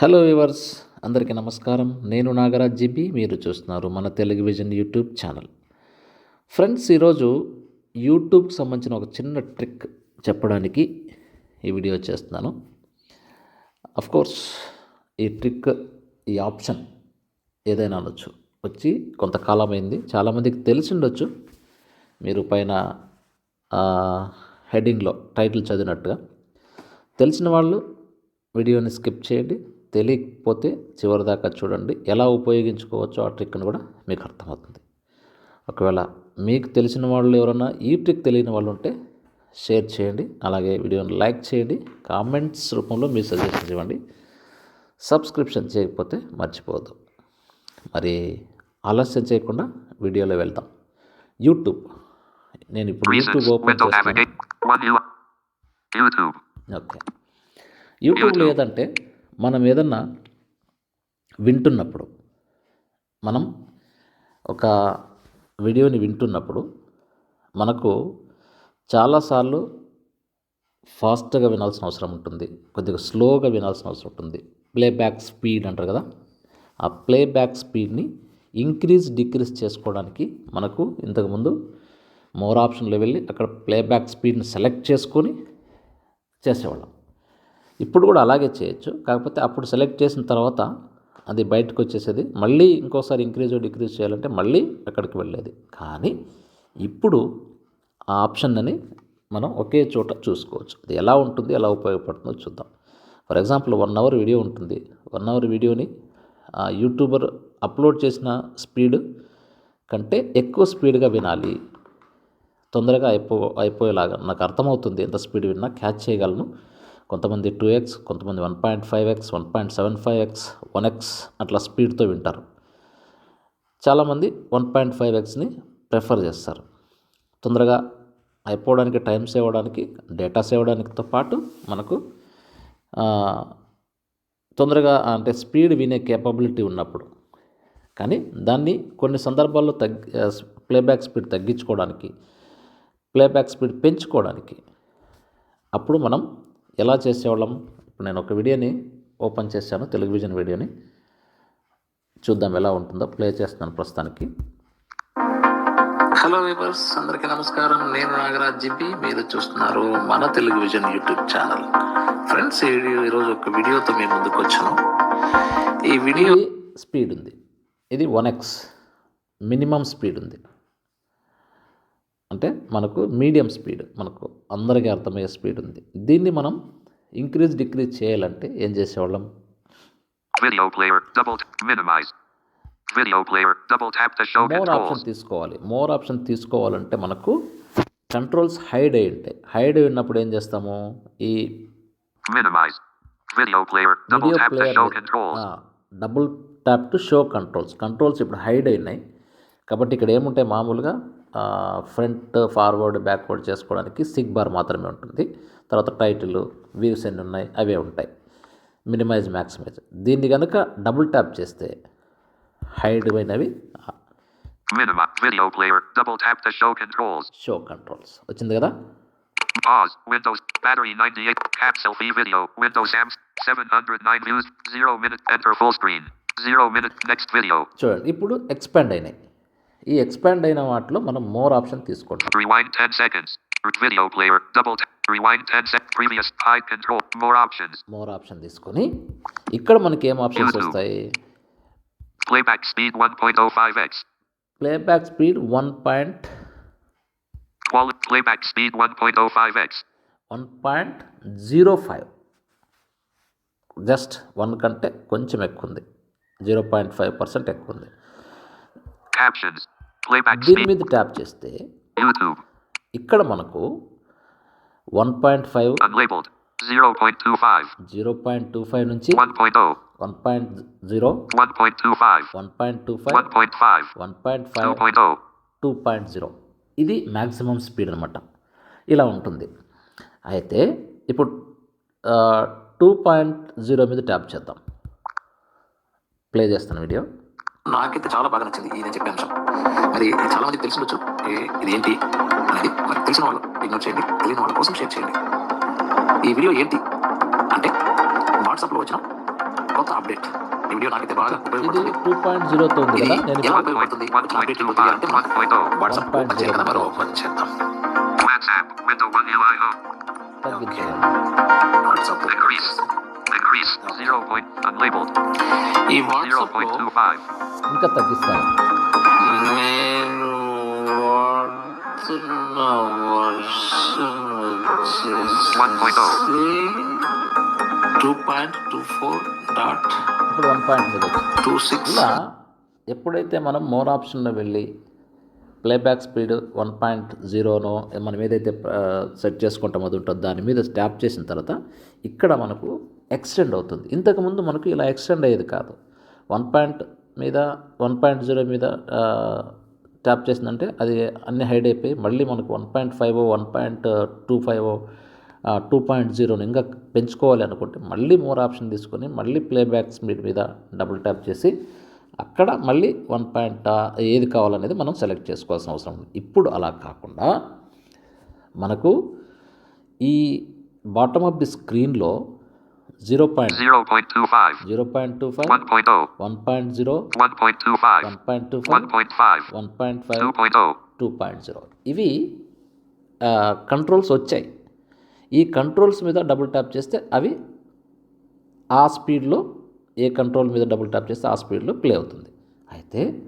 Hello viewers అందరికీ నమస్కారం. నేను నాగరాజ్ జిబి మీరు చూస్తున్నారు మన Telugu vision YouTube channel. Friends ఈరోజు యూట్యూబ్కి సంబంధించిన ఒక చిన్న ట్రిక్ చెప్పడానికి ఈ వీడియో చేస్తున్నాను. కోర్స్ ఈ ట్రిక్ ఈ ఆప్షన్ ఏదైనా అనొచ్చు. వచ్చి కొంతకాలం అయింది చాలామందికి తెలిసి ఉండొచ్చు మీరు పైన హెడ్డింగ్లో టైటిల్ చదివినట్టుగా. తెలిసిన వాళ్ళు వీడియోని స్కిప్ చేయండి. తెలియకపోతే చివరి దాకా చూడండి. ఎలా ఉపయోగించుకోవచ్చో ఆ ట్రిక్ని కూడా మీకు అర్థమవుతుంది. ఒకవేళ మీకు తెలిసిన వాళ్ళు ఎవరైనా ఈ ట్రిక్ తెలియని వాళ్ళు ఉంటే షేర్ చేయండి. అలాగే వీడియోని లైక్ చేయండి. కామెంట్స్ రూపంలో మీ సజెషన్స్ ఇవ్వండి. సబ్స్క్రిప్షన్ చేయకపోతే మర్చిపోవద్దు. మరి ఆలస్యం చేయకుండా వీడియోలో వెళ్దాం. యూట్యూబ్. నేను ఇప్పుడు యూట్యూబ్. ఓపెన్ చేస్తాను. ఓకే. యూట్యూబ్లో ఏదంటే మనం ఏదన్నా వింటున్నప్పుడు మనం ఒక వీడియోని వింటున్నప్పుడు మనకు చాలాసార్లు ఫాస్ట్గా వినాల్సిన అవసరం ఉంటుంది. కొద్దిగా స్లోగా వినాల్సిన అవసరం ఉంటుంది. ప్లేబ్యాక్ స్పీడ్ అంటారు కదా ఆ ప్లేబ్యాక్ స్పీడ్ని ఇంక్రీజ్ డిక్రీజ్ చేసుకోవడానికి మనకు ఇంతకుముందు మోర్ ఆప్షన్లో వెళ్ళి అక్కడ ప్లేబ్యాక్ స్పీడ్ని సెలెక్ట్ చేసుకొని చేసేవాళ్ళం. ఇప్పుడు కూడా అలాగే చేయొచ్చు. కాకపోతే అప్పుడు సెలెక్ట్ చేసిన తర్వాత అది బయటకు వచ్చేసేది. మళ్ళీ ఇంకోసారి ఇంక్రీజ్ డిక్రీజ్ చేయాలంటే మళ్ళీ అక్కడికి వెళ్ళేది. కానీ ఇప్పుడు ఆ ఆప్షన్ అని మనం ఒకే చోట చూసుకోవచ్చు. అది ఎలా ఉంటుంది ఎలా ఉపయోగపడుతుందో చూద్దాం. For example one hour video ఉంటుంది. వన్ అవర్ వీడియోని యూట్యూబర్ అప్లోడ్ చేసిన స్పీడ్ కంటే ఎక్కువ స్పీడ్గా వినాలి. తొందరగా అయిపో అయిపోయేలాగా. నాకు అర్థమవుతుంది ఎంత స్పీడ్ విన్నా క్యాచ్ చేయగలను. కొంతమంది టూ ఎక్స్ కొంతమంది one point five X one point seven five X one X అట్లా స్పీడ్తో వింటారు. చాలామంది వన్ పాయింట్ ఫైవ్ ఎక్స్ని ప్రిఫర్ చేస్తారు. తొందరగా అయిపోవడానికి టైం సేవ్ అవ్వడానికి డేటా సేవ్ అవ్వడానికితో పాటు మనకు తొందరగా అంటే స్పీడ్ వినే కేపబిలిటీ ఉన్నప్పుడు. కానీ దాన్ని కొన్ని సందర్భాల్లో తగ్గి ప్లేబ్యాక్ స్పీడ్ తగ్గించుకోవడానికి ప్లేబ్యాక్ స్పీడ్ పెంచుకోవడానికి అప్పుడు మనం ఎలా చేసేవాళ్ళం? ఇప్పుడు నేను ఒక వీడియోని ఓపెన్ చేశాను తెలుగు విజన్ వీడియోని. చూద్దాం ఎలా ఉంటుందో. ప్లే చేస్తున్నాను ప్రస్తుతానికి. హలో వీవర్స్ అందరికీ నమస్కారం. నేను నాగరాజ్ జిబి మీరు చూస్తున్నారు మన Telugu vision YouTube channel. Friends ఈ వీడియో ఈరోజు ఒక వీడియోతో మీ ముందుకు వచ్చాను. ఈ వీడియో స్పీడ్ ఉంది. ఇది వన్ ఎక్స్. మినిమం స్పీడ్ ఉంది. అంటే మనకు మీడియం స్పీడ్ మనకు అందరికీ అర్థమయ్యే స్పీడ్ ఉంది. దీన్ని మనం ఇంక్రీజ్ డిక్రీజ్ చేయాలంటే ఏం చేసేవాళ్ళం? More option. తీసుకోవాలి. మోర్ ఆప్షన్ తీసుకోవాలంటే మనకు కంట్రోల్స్ హైడ్ అయి ఉంటాయి. హైడ్ అయి ఉన్నప్పుడు ఏం చేస్తాము? ఈ player controls. Double tap to show controls controls ఇప్పుడు హైడ్ అయినాయి. కాబట్టి ఇక్కడ ఏముంటాయి? మామూలుగా ఫ్రంట్ ఫార్వర్డ్ బ్యాక్వర్డ్ చేసుకోవడానికి సిగ్ బార్ మాత్రమే ఉంటుంది తర్వాత టైటిల్ వ్యూస్ ఎన్ని ఉన్నాయి అవే ఉంటాయి మినిమైజ్ మ్యాక్సిమైజ్ దీన్ని కనుక డబుల్ ట్యాప్ చేస్తే హైడ్ అయినవి. షో కంట్రోల్స్ వచ్చింది కదా Pause. Windows. Battery 98. Cap selfie video. Windows AMS. 709 views. 0 minute. Enter full screen. 0 minute. Next video. చూడండి ఇప్పుడు ఎక్స్పాండ్ అయినాయి ఈ ఎక్స్పాండ్ అయిన వాటిలో మనం మోర్ ఆప్షన్ తీసుకుంటాం. మోర్ ఆప్షన్ తీసుకొని ఇక్కడ మనకి ఏం ఆప్షన్స్ వస్తాయి? Playback speed one point oh five X playback speed one point playback speed one point oh five X one point zero five just one కంటే కొంచెం ఎక్కువ ఉంది. జీరో పాయింట్ ఫైవ్ పర్సెంట్ ఎక్కువ ఉంది. క్యాప్షన్స్ దీని. మీద ట్యాప్ చేస్తే. ఇక్కడ మనకు one point five Unlabeled. 0.25. Zero point two five నుంచి 1.0. One point zero 1.25. One point two five 1.5. One point five 2.0. Two point zero ఇది మ్యాక్సిమం స్పీడ్ అనమాట ఇలా ఉంటుంది అయితే ఇప్పుడు టూ పాయింట్ జీరో మీద ట్యాప్ చేద్దాం ప్లే చేస్తాను వీడియో నాకైతే చాలా బాగా నచ్చింది ఈ నేను చెప్పే అంశం మరి చాలా మందికి తెలిసి ఉండొచ్చు ఏ- ఇది ఏంటి అనేది మరి తెలిసిన వాళ్ళు. ఇగ్నోర్ చేయండి. తెలియని వాళ్ళ కోసం షేర్ చేయండి. ఈ వీడియో ఏంటి? అంటే వాట్సాప్లో వచ్చిన కొత్త అప్డేట్. ఈ వీడియో నాకైతే బాగా ఉపయోగపడుతుంది. టూ పాయింట్ జీరోతో ఉంది ఇది కదా? నేను ఎలా ఇప్పుడు ఉపయోగపడుతుంది? One కొంచెం point అప్డేట్ two కొద్దిగా five, అంటే one point. వాట్సాప్ 1.0 ఓపెన్ చేయాలి కదా మరి ఓపెన్ చేద్దాం. వాట్సాప్. ఈ వాట్సాప్. ఇంకా తగ్గిస్తాను. నేను వాడుతున్న two point two four dot ఇప్పుడు వన్ పాయింట్ టూ సిక్స్ ఇలా ఎప్పుడైతే మనం మోర్ ఆప్షన్లో వెళ్ళి ప్లేబ్యాక్ స్పీడ్ వన్ పాయింట్ జీరోనో మనం ఏదైతే సెట్ చేసుకుంటామో అది ఉంటుందో దాని మీద ట్యాప్ చేసిన తర్వాత ఇక్కడ మనకు ఎక్స్టెండ్ అవుతుంది. ఇంతకుముందు మనకు ఇలా ఎక్స్టెండ్ అయ్యేది కాదు. వన్ పాయింట్ మీద వన్ పాయింట్ జీరో మీద ట్యాప్ చేసిందంటే అది అన్ని హైడ్ అయిపోయి మళ్ళీ మనకు one point five one point two five two point జీరోని ఇంకా పెంచుకోవాలి అనుకుంటే మళ్ళీ మోర్ ఆప్షన్ తీసుకొని మళ్ళీ ప్లేబ్యాక్ స్పీడ్ మీద డబుల్ ట్యాప్ చేసి అక్కడ మళ్ళీ వన్ పాయింట్ ఏది కావాలనేది మనం సెలెక్ట్ చేసుకోవాల్సిన అవసరం ఉంది. ఇప్పుడు అలా కాకుండా మనకు ఈ బాటమ్ ఆఫ్ ది స్క్రీన్లో zero point zero point two five. Zero point two five. One point one point zero. One point two five. One point two one point five. One point five. Two point two point zero. ఇవి controls వచ్చాయి. ఈ controls మీద double tap చేస్తే అవి ఆ స్పీడ్లో ఏ control మీద డబుల్ ట్యాప్ చేస్తే ఆ స్పీడ్లో ప్లే అవుతుంది. అయితే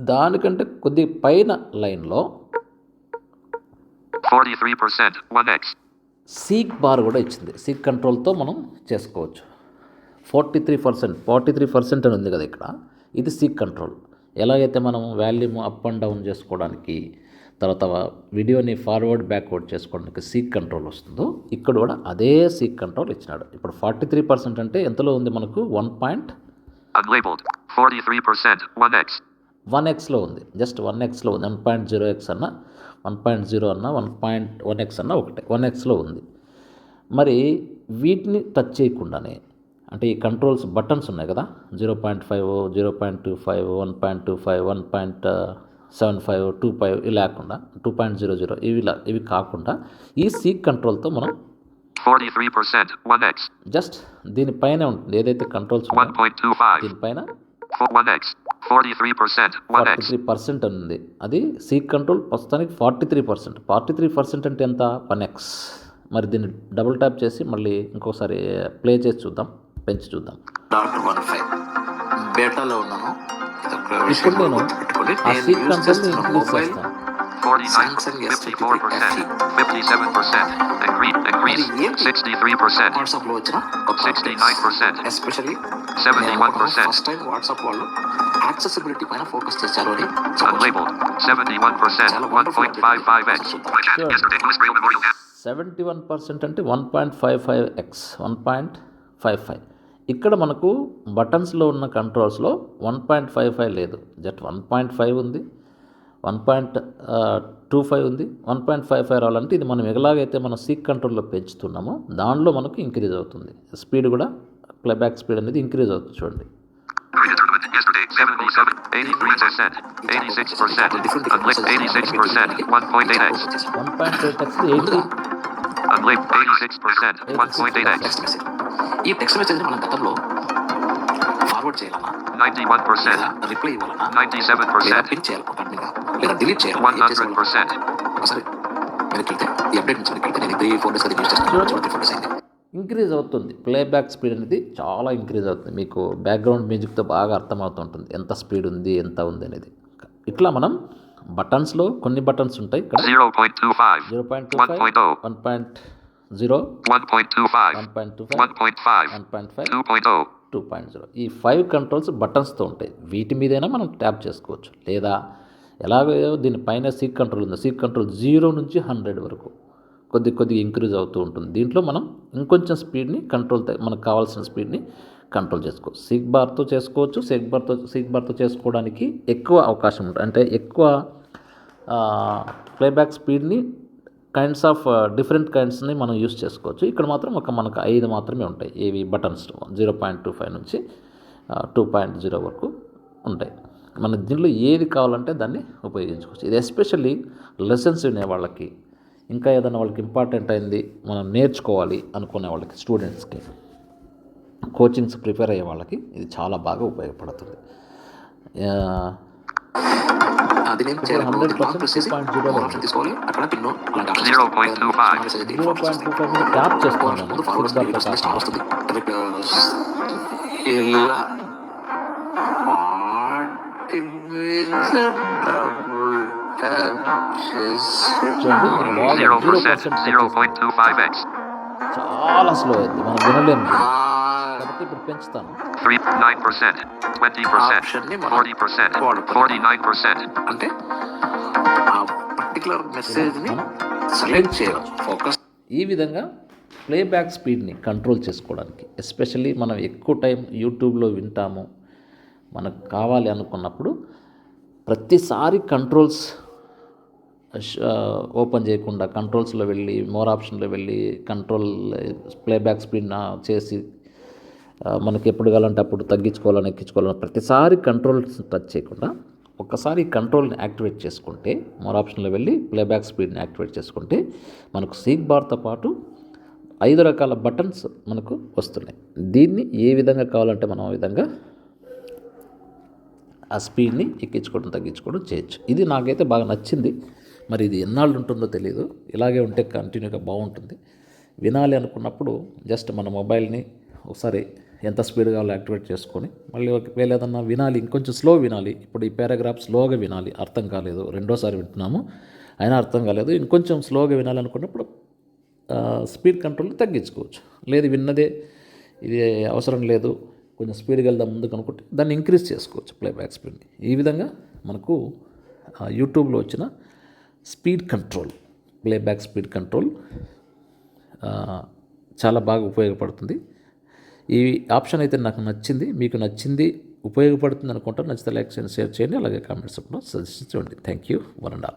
దానికంటే కొద్ది పైన లైన్లో 43%, 1x. సీక్ బార్ కూడా ఇచ్చింది. సీక్ కంట్రోల్తో మనం చేసుకోవచ్చు. Forty three percent forty three percent అని ఉంది కదా ఇక్కడ. ఇది సీక్ కంట్రోల్. ఎలాగైతే మనం వాల్యూమ్ అప్ అండ్ డౌన్ చేసుకోవడానికి తర్వాత వీడియోని ఫార్వర్డ్ బ్యాక్వర్డ్ చేసుకోవడానికి సీక్ కంట్రోల్ వస్తుందో ఇక్కడ కూడా అదే సీక్ కంట్రోల్ ఇచ్చినాడు. ఇప్పుడు ఫార్టీ త్రీ పర్సెంట్ అంటే ఎంతలో ఉంది మనకు? One point. వన్ ఎక్స్లో ఉంది. జస్ట్ వన్ ఎక్స్లో ఉంది. వన్ పాయింట్ జీరో ఎక్స్ అన్న వన్ పాయింట్ జీరో అన్న వన్ పాయింట్ వన్ ఎక్స్ అన్న ఒకటే వన్ ఎక్స్లో ఉంది మరి వీటిని టచ్ చేయకుండానే అంటే ఈ కంట్రోల్స్ బటన్స్ ఉన్నాయి కదా zero point five zero point two five one point two five one point seven five two five ఇవి లేకుండా టూ పాయింట్ జీరో జీరో ఇవి ఇవి కాకుండా ఈ సీక్ కంట్రోల్తో మనం. జస్ట్ దీనిపైనే ఉంటుంది ఏదైతే కంట్రోల్స్. దీనిపైన ఫార్టీ. త్రీ పర్సెంట్ ఉంది. అది సీక్ కంట్రోల్ ప్రస్తుతానికి forty three percent forty three percent అంటే ఎంత? వన్ ఎక్స్ మరి దీన్ని డబుల్ ట్యాప్ చేసి మళ్ళీ ఇంకోసారి ప్లే చేసి చూద్దాం పెంచి చూద్దాం. బేటాలో ఉన్నాను ఇప్పుడు నేను. ఆ ఇంక్రీజ్ చేస్తాను వాట్సాప్ వాళ్ళు యాక్సెసిబిలిటీ పైన ఫోకస్ చేశారు సెవెంటీ వన్ పర్సెంట్ అంటే one point five five X one point five five ఇక్కడ మనకు బటన్స్లో ఉన్న కంట్రోల్స్లో వన్ పాయింట్ ఫైవ్ ఫైవ్ లేదు. జస్ట్ వన్ పాయింట్ ఫైవ్ ఉంది. వన్ పాయింట్ టూ ఫైవ్ ఉంది. వన్ పాయింట్ ఫైవ్ ఫైవ్ రావాలంటే ఇది మనం ఎగలాగైతే మనం సీక్ కంట్రోల్లో పెంచుతున్నామో దానిలో మనకు ఇంక్రీజ్ అవుతుంది. స్పీడ్ కూడా ప్లేబ్యాక్ స్పీడ్ అనేది ఇంక్రీజ్ అవుతుంది చూడండి. ఫార్వర్డ్ చేయాలన్నా నైంటీ వన్ పర్సెంట్ రిప్లై ఇవ్వాలన్నా నైంటీ సెవెన్ పర్సెంట్ పిన్ చేయాలి అకౌంట్ మీద లేదా డిలీట్ చేయాలి One hundred percent. ఒకసారి వెనక్కి వెళ్తే ఈ అప్డేట్ నుంచి వెనక్కి వెళ్తే నేను త్రీ ఫోర్ డేస్ అది యూజ్ చేస్తాను త్రీ ఫోర్ డేస్ అయింది ఇంక్రీజ్ అవుతుంది. ప్లేబ్యాక్ స్పీడ్ అనేది చాలా ఇంక్రీజ్ అవుతుంది. మీకు బ్యాక్గ్రౌండ్ మ్యూజిక్తో బాగా అర్థమవుతుంటుంది. ఎంత స్పీడ్ ఉంది ఎంత ఉంది అనేది. ఇట్లా మనం బటన్స్లో కొన్ని బటన్స్ ఉంటాయి. ఇక్కడ Zero point two five. Zero point two five. One point zero One point two five. One point two five point five. One point five point oh. Two point zero ఈ ఫైవ్ కంట్రోల్స్ బటన్స్తో ఉంటాయి. వీటి మీదైనా మనం tap చేసుకోవచ్చు. లేదా ఎలాగో దీనిపైన సీక్ కంట్రోల్ ఉంది. సీక్ కంట్రోల్ జీరో నుంచి హండ్రెడ్ వరకు కొద్ది కొద్దిగా ఇంక్రీజ్ అవుతూ ఉంటుంది. దీంట్లో మనం ఇంకొంచెం స్పీడ్ని కంట్రోల్ మనకు కావాల్సిన స్పీడ్ని కంట్రోల్ చేసుకోవచ్చు సీక్ బార్తో చేసుకోవచ్చు. సీక్ బార్తో సీక్ బార్తో చేసుకోవడానికి ఎక్కువ అవకాశం ఉంటుంది అంటే ఎక్కువ ప్లేబ్యాక్ స్పీడ్ని కైండ్స్ ఆఫ్ డిఫరెంట్ కైండ్స్ని మనం యూస్ చేసుకోవచ్చు. ఇక్కడ మాత్రం ఒక మనకు ఐదు మాత్రమే ఉంటాయి. ఇవి buttons zero point two five నుంచి టూ పాయింట్ జీరో వరకు ఉంటాయి. మన దీనిలో ఏది కావాలంటే దాన్ని ఉపయోగించుకోవచ్చు. ఇది ఎస్పెషల్లీ లెసన్స్ వినే వాళ్ళకి ఇంకా ఏదైనా వాళ్ళకి ఇంపార్టెంట్ అయింది మనం నేర్చుకోవాలి అనుకునే వాళ్ళకి స్టూడెంట్స్కి కోచింగ్స్ ప్రిపేర్ అయ్యే వాళ్ళకి ఇది చాలా బాగా ఉపయోగపడుతుంది. ఆ, అది నేను ఇప్పుడు చేయాలి hundred long percent press two చేసి పాయింట్ జీరో ఆప్షన్ తీసుకోవాలి. అక్కడ పిన్ అలాంటి option 0.25. Zero point two five మీద ట్యాప్ చేస్తున్నాను చాలా స్లో అయింది మనం వినలేము. కాబట్టి ఇప్పుడు పెంచుతాను 3, 9%, 20%, ఆప్షన్ని మనం 40%, వాడుకోవాలి. 49%, అంటే ఆ పర్టికులర్ మెసేజ్ని సెలెక్ట్ ఫోకస్ ఈ విధంగా ప్లేబ్యాక్ స్పీడ్ని కంట్రోల్ చేసుకోవడానికి ఎస్పెషల్లీ మనం ఎక్కువ టైం యూట్యూబ్లో వింటాము మనకు కావాలి అనుకున్నప్పుడు ప్రతిసారి కంట్రోల్స్ ఓపెన్ చేయకుండా కంట్రోల్స్లో వెళ్ళి మోర్ ఆప్షన్లో వెళ్ళి కంట్రోల్ ప్లేబ్యాక్ స్పీడ్ చేసి మనకి ఎప్పుడు కావాలంటే అప్పుడు తగ్గించుకోవాలని ఎక్కించుకోవాలని ప్రతిసారి కంట్రోల్స్ టచ్ చేయకుండా ఒక్కసారి కంట్రోల్ని యాక్టివేట్ చేసుకుంటే మోర్ ఆప్షన్లో వెళ్ళి ప్లేబ్యాక్ స్పీడ్ని యాక్టివేట్ చేసుకుంటే మనకు సీక్ బార్తో పాటు ఐదు రకాల బటన్స్ మనకు వస్తున్నాయి. దీన్ని ఏ విధంగా కావాలంటే మనం ఆ విధంగా ఆ స్పీడ్ని ఎక్కించుకోవడం తగ్గించుకోవడం చేయొచ్చు. ఇది నాకైతే బాగా నచ్చింది. మరి ఇది ఎన్నాళ్ళు ఉంటుందో తెలియదు ఇలాగే ఉంటే కంటిన్యూగా బాగుంటుంది. వినాలి అనుకున్నప్పుడు జస్ట్ మన మొబైల్ని ఒకసారి ఎంత స్పీడ్ కావాలో యాక్టివేట్ చేసుకొని మళ్ళీ ఒకవేళ ఏదన్నా వినాలి ఇంకొంచెం స్లో వినాలి ఇప్పుడు ఈ పారాగ్రాఫ్ స్లోగా వినాలి అర్థం కాలేదు రెండోసారి వింటున్నాము అయినా అర్థం కాలేదు ఇంకొంచెం స్లోగా వినాలనుకున్నప్పుడు స్పీడ్ కంట్రోల్ తగ్గించుకోవచ్చు. లేదు విన్నదే ఇది అవసరం లేదు కొంచెం స్పీడ్గా వెళ్దాం ముందుకు అనుకుంటే దాన్ని ఇంక్రీజ్ చేసుకోవచ్చు ప్లేబ్యాక్ స్పీడ్ని ఈ విధంగా మనకు యూట్యూబ్లో వచ్చిన speed control playback speed control చాలా బాగా ఉపయోగపడుతుంది. ఈ ఆప్షన్ అయితే నాకు నచ్చింది మీకు నచ్చింది ఉపయోగపడుతుంది అనుకుంటా నచ్చితే లైక్ చేయండి షేర్ చేయండి అలాగే కామెంట్స్ కూడా సజెస్ట్ చేయండి. Thank you one and all